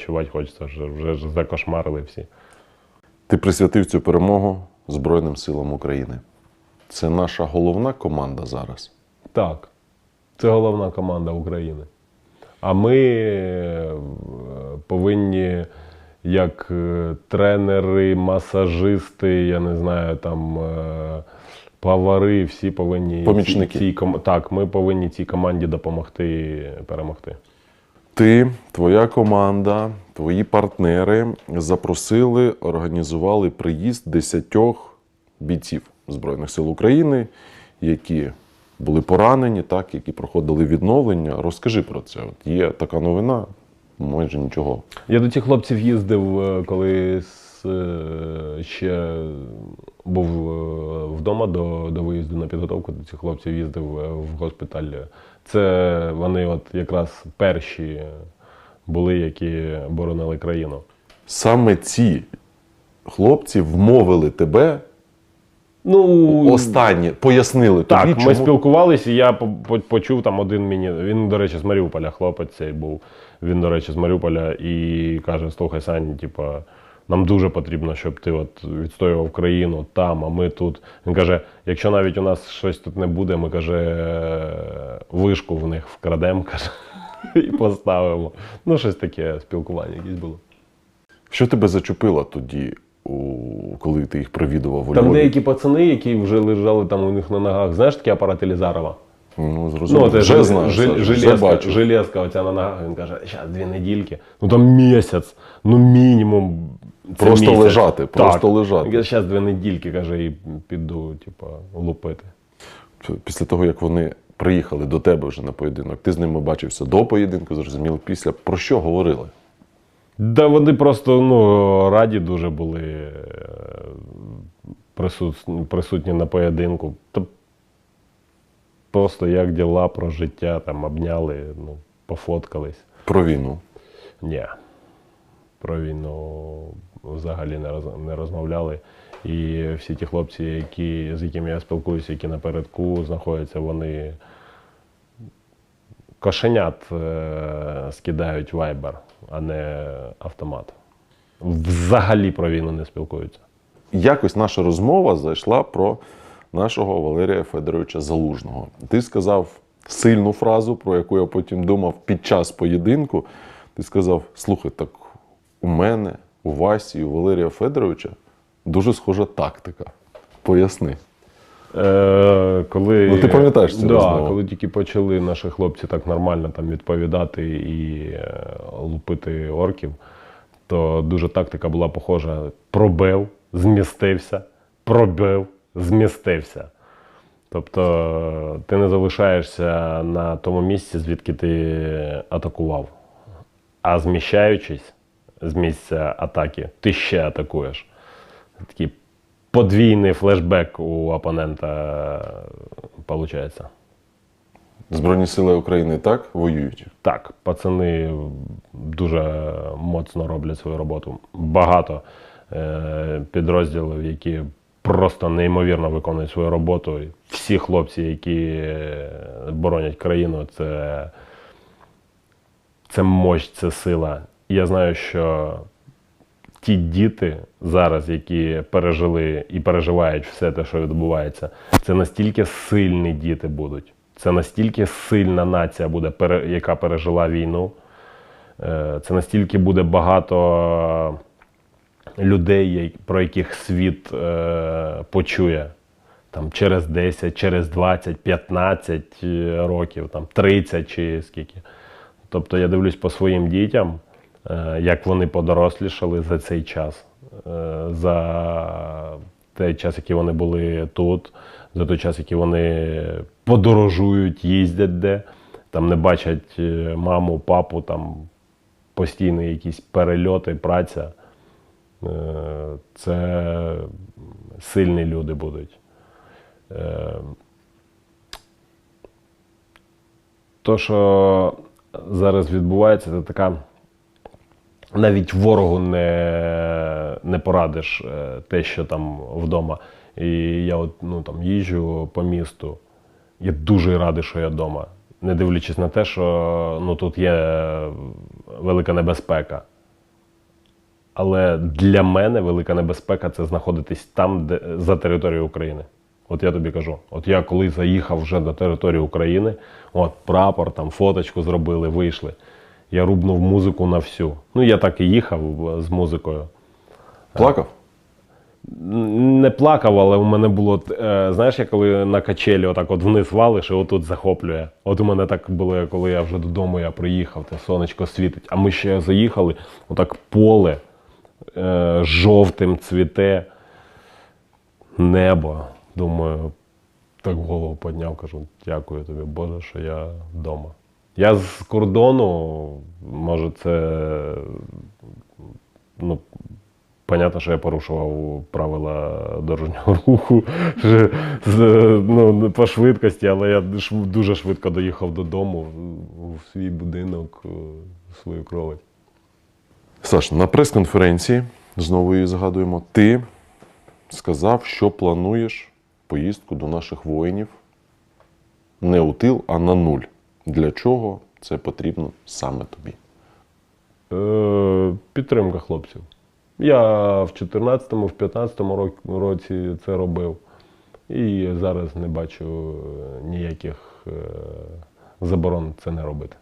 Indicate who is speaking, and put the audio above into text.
Speaker 1: Чувати хочеться, вже, вже ж закошмарили всі.
Speaker 2: Ти присвятив цю перемогу Збройним силам України. Це наша головна команда зараз.
Speaker 1: Так, це головна команда України. А ми е, повинні, як е, тренери, масажисти, я не знаю, там е, повари, всі повинні
Speaker 2: Помічники.
Speaker 1: Цій, цій так, ми повинні цій команді допомогти перемогти.
Speaker 2: Ти, твоя команда, твої партнери запросили, організували приїзд десятьох бійців Збройних сил України, які були поранені, так, які проходили відновлення. Розкажи про це. От є така новина, майже нічого.
Speaker 1: Я до цих хлопців їздив, е, коли е, ще був е, вдома до, до виїзду на підготовку. До цих хлопців їздив е, в госпіталь. Це вони от якраз перші були, які боронили країну.
Speaker 2: Саме ці хлопці вмовили тебе
Speaker 1: Ну,
Speaker 2: останні, пояснили
Speaker 1: так,
Speaker 2: тобі,
Speaker 1: ми
Speaker 2: чому
Speaker 1: спілкувалися, і я по- по- почув там один мені. Він, до речі, з Маріуполя, хлопець цей був. Він, до речі, з Маріуполя і каже: слухай, Сань, типа, нам дуже потрібно, щоб ти от відстоював країну там, а ми тут. Він каже: якщо навіть у нас щось тут не буде, ми каже, вишку в них вкрадемо, каже, і поставимо. Ну, щось таке спілкування якесь було.
Speaker 2: що тебе зачепило тоді, у, коли ти їх провідував у
Speaker 1: Там
Speaker 2: Львові?
Speaker 1: деякі пацани, які вже лежали там у них на ногах, знаєш такий апарат Елізарова?
Speaker 2: Ну, зрозуміло.
Speaker 1: це
Speaker 2: вже знаю, Саша, вже бачу.
Speaker 1: железка оця на ногах. Він каже, зараз дві недільки. Ну там місяць, ну мінімум.
Speaker 2: Просто
Speaker 1: місяць.
Speaker 2: лежати, просто лежати.
Speaker 1: Він каже, зараз дві недільки, каже, і піду, типа, лупити.
Speaker 2: Після того, як вони приїхали до тебе вже на поєдинок, ти з ними бачився до поєдинку, зрозуміло, після. Про що говорили?
Speaker 1: Да вони просто ну, раді дуже були е, присут- присутні на поєдинку. Та просто як діла про життя, там обняли, ну, пофоткались.
Speaker 2: Про війну.
Speaker 1: Ні. Про війну взагалі не, роз, не розмовляли. І всі ті хлопці, які, з якими я спілкуюся, які напередку знаходяться, вони кошенят е, скидають вайбер, а не автомат. Взагалі про війну не спілкуються.
Speaker 2: Якось наша розмова зайшла про нашого Валерія Федоровича Залужного. Ти сказав сильну фразу, про яку я потім думав під час поєдинку. Ти сказав: слухай, так у мене, у Васі, і у Валерія Федоровича дуже схожа тактика. Поясни.
Speaker 1: Е, коли,
Speaker 2: Ну, ти пам'ятаєш цю
Speaker 1: да,
Speaker 2: розмову?
Speaker 1: коли тільки почали наші хлопці так нормально там відповідати і е, лупити орків, то дуже тактика була похожа: пробив, змістився, пробив, змістився. Тобто ти не залишаєшся на тому місці, звідки ти атакував. А зміщаючись з місця атаки, ти ще атакуєш. Такий подвійний флешбек у опонента виходить.
Speaker 2: Збройні сили України так воюють.
Speaker 1: Так, пацани дуже моцно роблять свою роботу. Багато е, підрозділів, які просто неймовірно виконують свою роботу. Всі хлопці, які е, боронять країну, це, це мощь, це сила. Я знаю, що ті діти зараз, які пережили і переживають все те, що відбувається, це настільки сильні діти будуть. Це настільки сильна нація буде, яка пережила війну. Е, Це настільки буде багато людей, про яких світ е, почує там, через 10, через 20, 15 е, років, там, 30 чи скільки. Тобто я дивлюсь по своїм дітям, як вони подорослішали за цей час, е, за той час, який вони були тут, за той час, який вони подорожують, їздять де, там не бачать е, маму, папу, там постійні якісь перельоти, праця. Е, Це сильні люди будуть. Е, То, що зараз відбувається, це така. Навіть ворогу не, не порадиш е, те, що там вдома. І я от, ну, там, їжджу по місту. Я дуже радий, що я вдома. Не дивлячись на те, що ну, тут є велика небезпека. Але для мене велика небезпека це знаходитись там, де за територією України. От я тобі кажу, от я коли заїхав вже на територію України, от прапор, там фоточку зробили, вийшли. Я рубнув музику на всю. Ну, я так і їхав е, з музикою.
Speaker 2: Плакав?
Speaker 1: Не плакав, але у мене було, е, знаєш, я коли на качелі отак от вниз валиш і отут захоплює. От у мене так було, коли я вже додому я приїхав, те сонечко світить. А ми ще заїхали, отак поле е, жовтим цвіте, небо. Думаю, так голову підняв, кажу, дякую тобі, Боже, що я вдома. Я з кордону, може, це ну, Понятно, що я порушував правила дорожнього руху ну, по швидкості, але я дуже швидко доїхав додому в- свій будинок, в свою кровать.
Speaker 2: Саш, на прес-конференції, знову її згадуємо, ти сказав, що плануєш поїздку до наших воїнів не у тил, а на нуль. Для чого це потрібно саме тобі?
Speaker 1: Е, підтримка хлопців. Я в 14-му, в 15-му рок- році це робив. І зараз не бачу е, ніяких е, заборон це не робити.